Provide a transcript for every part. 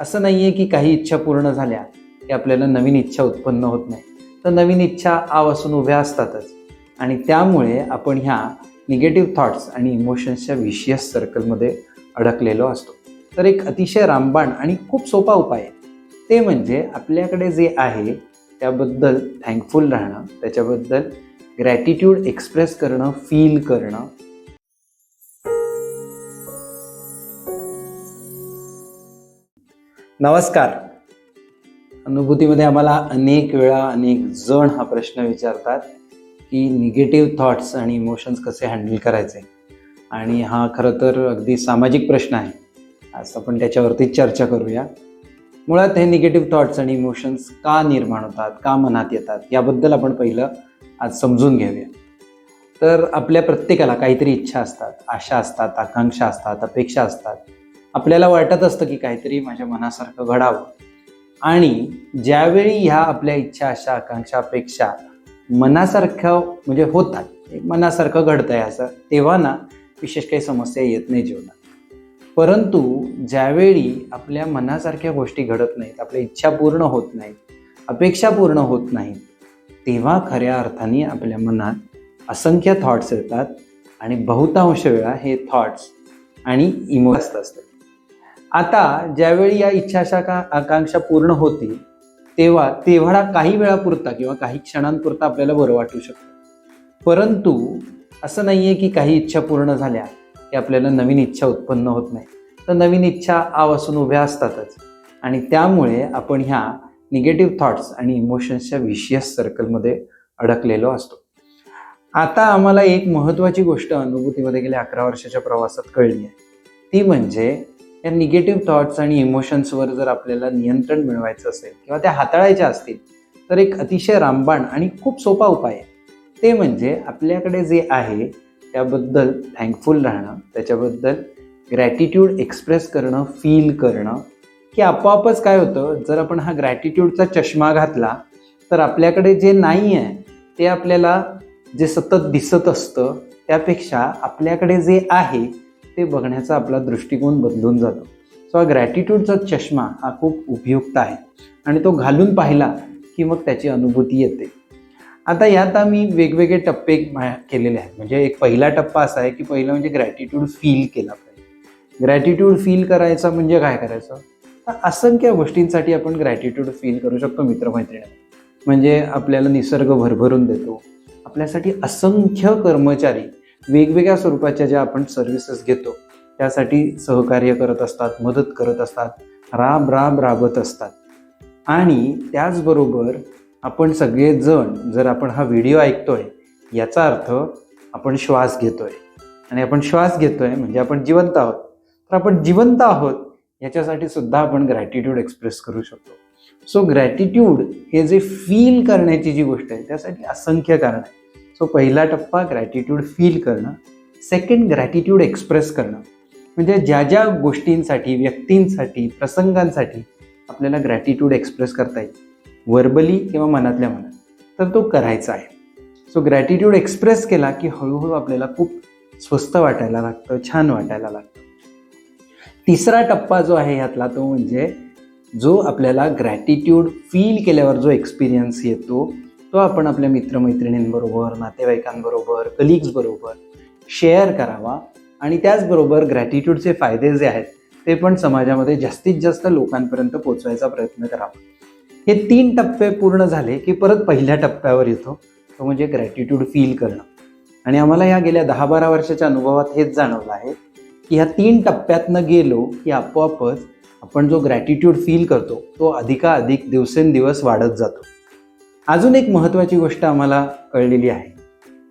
असं नाही आहे की काही इच्छा पूर्ण झाल्या की आपल्याला नवीन इच्छा उत्पन्न होत नाही. तर नवीन इच्छा आवासून उभ्या असतातच. आणि त्यामुळे आपण ह्या निगेटिव्ह थॉट्स आणि इमोशन्सच्या विशियस सर्कलमध्ये अडकलेलो असतो. तर एक अतिशय रामबाण आणि खूप सोपा उपाय आहे. ते म्हणजे आपल्याकडे जे आहे त्याबद्दल थँकफुल राहणं त्याच्याबद्दल ग्रॅटिट्यूड एक्सप्रेस करणं फील करणं नमस्कार. अनुभूतीमध्ये आम्हाला अनेक वेळा अनेक जण हा प्रश्न विचारतात की निगेटिव्ह थॉट्स आणि इमोशन्स कसे हँडल करायचे? आणि हा खरं तर अगदी सामाजिक प्रश्न आहे. आज आपण त्याच्यावरती चर्चा करूया. मुळात हे निगेटिव्ह थॉट्स आणि इमोशन्स का निर्माण होतात का मनात येतात याबद्दल आपण पहिलं आज समजून घेऊया. तर आपल्या प्रत्येकाला काहीतरी इच्छा असतात आशा असतात आकांक्षा असतात अपेक्षा असतात. आपल्याला वाटत असतं की काहीतरी माझ्या मनासारखं घडावं. आणि ज्यावेळी ह्या आपल्या इच्छा अशा आकांक्षा अपेक्षा मनासारखं म्हणजे होतात मनासारखं घडतं आहे असं तेव्हा ना विशेष काही समस्या येत नाही जीवनात. परंतु ज्यावेळी आपल्या मनासारख्या गोष्टी घडत नाहीत आपल्या इच्छा पूर्ण होत नाहीत अपेक्षा पूर्ण होत नाहीत तेव्हा खऱ्या अर्थाने आपल्या मनात असंख्य थॉट्स येतात आणि बहुतांश वेळा हे थॉट्स आणि इमोशन्स असतात. आता ज्यावेळी या इच्छाशा का आकांक्षा पूर्ण होतील तेव्हा तेवढा काही वेळापुरता किंवा काही क्षणांपुरता आपल्याला बरं वाटू शकतं. परंतु असं नाही आहे की काही इच्छा पूर्ण झाल्या की आपल्याला नवीन इच्छा उत्पन्न होत नाही. तर नवीन इच्छा आवासून उभ्या असतातच. आणि त्यामुळे आपण ह्या निगेटिव्ह थॉट्स आणि इमोशन्सच्या विशियस सर्कलमध्ये अडकलेलो असतो. आता आम्हाला एक महत्त्वाची गोष्ट अनुभूतीमध्ये गेल्या अकरा वर्षाच्या प्रवासात कळली आहे. ती म्हणजे या निगेटिव्ह थॉट्स आणि इमोशन्सवर जर आपल्याला नियंत्रण मिळवायचं असेल किंवा त्या हाताळायच्या असतील तर एक अतिशय रामबाण आणि खूप सोपा उपाय आहे. ते म्हणजे आपल्याकडे जे आहे त्याबद्दल थँकफुल राहणं त्याच्याबद्दल ग्रॅटिट्यूड एक्सप्रेस करणं फील करणं की आपोआपच काय होतं जर आपण हा ग्रॅटिट्यूडचा चष्मा घातला तर आपल्याकडे जे नाही आहे ते आपल्याला जे सतत दिसत असतं त्यापेक्षा आपल्याकडे जे आहे ते बघण्याचा आपला दृष्टिकोन बदलून जातो. सो हा ग्रॅटिट्यूडचा चष्मा हा खूप उपयुक्त आहे. आणि तो घालून पाहिला की मग त्याची अनुभूती येते. आता यात आम्ही वेगवेगळे टप्पे केलेले आहेत. म्हणजे एक पहिला टप्पा असा आहे की पहिलं म्हणजे ग्रॅटिट्यूड फील केला पाहिजे. ग्रॅटिट्यूड फील करायचा म्हणजे काय करायचं? तर असंख्य गोष्टींसाठी आपण ग्रॅटिट्यूड फील करू शकतो मित्रमैत्रिणी म्हणजे आपल्याला निसर्ग भरभरून देतो. आपल्यासाठी असंख्य कर्मचारी वेगवेगळ्या स्वरूपाच्या ज्या आपण सर्व्हिसेस घेतो त्यासाठी सहकार्य करत असतात मदत करत असतात राब राब राबत असतात. आणि त्याचबरोबर आपण सगळेजण जर आपण हा व्हिडिओ ऐकतोय याचा अर्थ आपण श्वास घेतोय. आणि आपण श्वास घेतोय म्हणजे आपण जिवंत आहोत. तर आपण जिवंत आहोत याच्यासाठी सुद्धा आपण ग्रॅटिट्यूड एक्सप्रेस करू शकतो. सो ग्रॅटिट्यूड हे जे फील करण्याची जी गोष्ट आहे त्यासाठी असंख्य कारण आहे. सो पहिला टप्पा ग्रॅटिट्यूड फील करणं. सेकंड ग्रॅटिट्यूड एक्सप्रेस करणं. म्हणजे ज्या ज्या गोष्टींसाठी व्यक्तींसाठी प्रसंगांसाठी आपल्याला ग्रॅटिट्यूड एक्सप्रेस करता येईल. वर्बली किंवा मनातल्या मनात. तर तो करायचा आहे. सो ग्रॅटिट्यूड एक्सप्रेस केला की हळूहळू आपल्याला खूप स्वस्त वाटायला लागतं छान वाटायला लागतं. तिसरा टप्पा जो आहे ह्यातला तो म्हणजे जो आपल्याला ग्रॅटिट्यूड फील केल्यावर जो एक्सपिरियन्स येतो तो आपण आपल्या मित्रमैत्रिणींबरोबर नातेवाईकांबरोबर कलिग्सबरोबर शेअर करावा आणि त्याचबरोबर ग्रॅटिट्यूडचे फायदे जे आहेत ते पण समाजामध्ये जास्तीत जास्त लोकांपर्यंत पोचवायचा प्रयत्न करावा. हे तीन टप्पे पूर्ण झाले की परत पहिल्या टप्प्यावर येतो तो म्हणजे ग्रॅटिट्यूड फील करणं. आणि आम्हाला या गेल्या दहा बारा वर्षाच्या अनुभवात हेच जाणवलं आहे की ह्या तीन टप्प्यातनं गेलो की आपोआपच आपण जो ग्रॅटिट्यूड फील करतो तो अधिकाधिक दिवसेंदिवस वाढत जातो. अजून एक महत्त्वाची गोष्ट आम्हाला कळलेली आहे.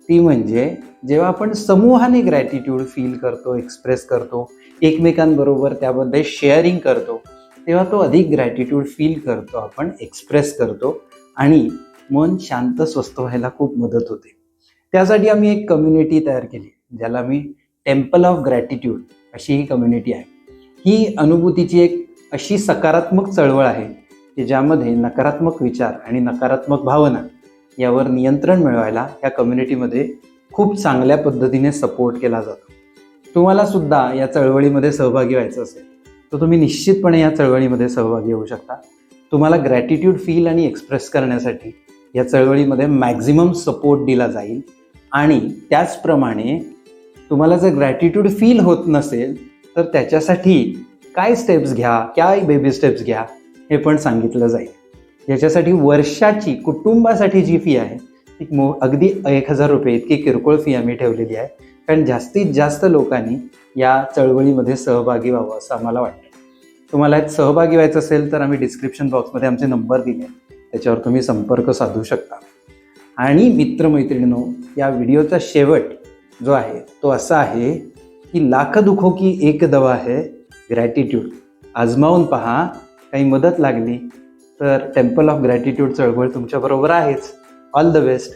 ती म्हणजे जेव्हा आपण समूहाने ग्रॅटिट्यूड फील करतो एक्सप्रेस करतो एकमेकांबरोबर त्यामध्ये शेअरिंग करतो तेव्हा तो अधिक ग्रॅटिट्यूड फील करतो आपण एक्सप्रेस करतो आणि मन शांत स्वस्थ व्हायला खूप मदत होते. त्यासाठी आम्ही एक कम्युनिटी तयार केली ज्याला मी टेम्पल ऑफ ग्रॅटिट्यूड अशी ही कम्युनिटी आहे. ही अनुभूतीची एक अशी सकारात्मक चळवळ आहे की ज्यामध्ये नकारात्मक विचार आणि नकारात्मक भावना यावर नियंत्रण मिळवायला या कम्युनिटीमध्ये खूप चांगल्या पद्धतीने सपोर्ट केला जातो. तुम्हाला सुद्धा या चळवळीमध्ये सहभागी व्हायचं असेल तर तुम्ही निश्चितपणे या चळवळीमध्ये सहभागी होऊ शकता. तुम्हाला ग्रॅटिट्यूड फील आणि एक्सप्रेस करण्यासाठी या चळवळीमध्ये मॅक्झिमम सपोर्ट दिला जाईल आणि त्याचप्रमाणे तुम्हाला जर ग्रॅटिट्यूड फील होत नसेल तर त्याच्यासाठी काय स्टेप्स घ्या काय बेबी स्टेप्स घ्या हे पण सांगितलं जाईल. याच्यासाठी वर्षाची कुटुंबासाठी जी फी आहे ती मो अगदी एक हजार रुपये इतकी किरकोळ फी आम्ही ठेवलेली आहे. कारण जास्तीत जास्त लोकांनी या चळवळीमध्ये सहभागी व्हावं असं आम्हाला वाटतं. तुम्हाला यात सहभागी व्हायचं असेल तर आम्ही डिस्क्रिप्शन बॉक्समध्ये आमचे नंबर दिले. त्याच्यावर तुम्ही संपर्क साधू शकता. आणि मित्रमैत्रिणींनो या व्हिडिओचा शेवट जो आहे तो असा आहे की लाख दुखो की एक दवा आहे ग्रॅटिट्यूड आजमावून पहा काही मदत लागली तर टेम्पल ऑफ ग्रॅटिट्यूड चळवळ तुमच्याबरोबर आहेच. All the best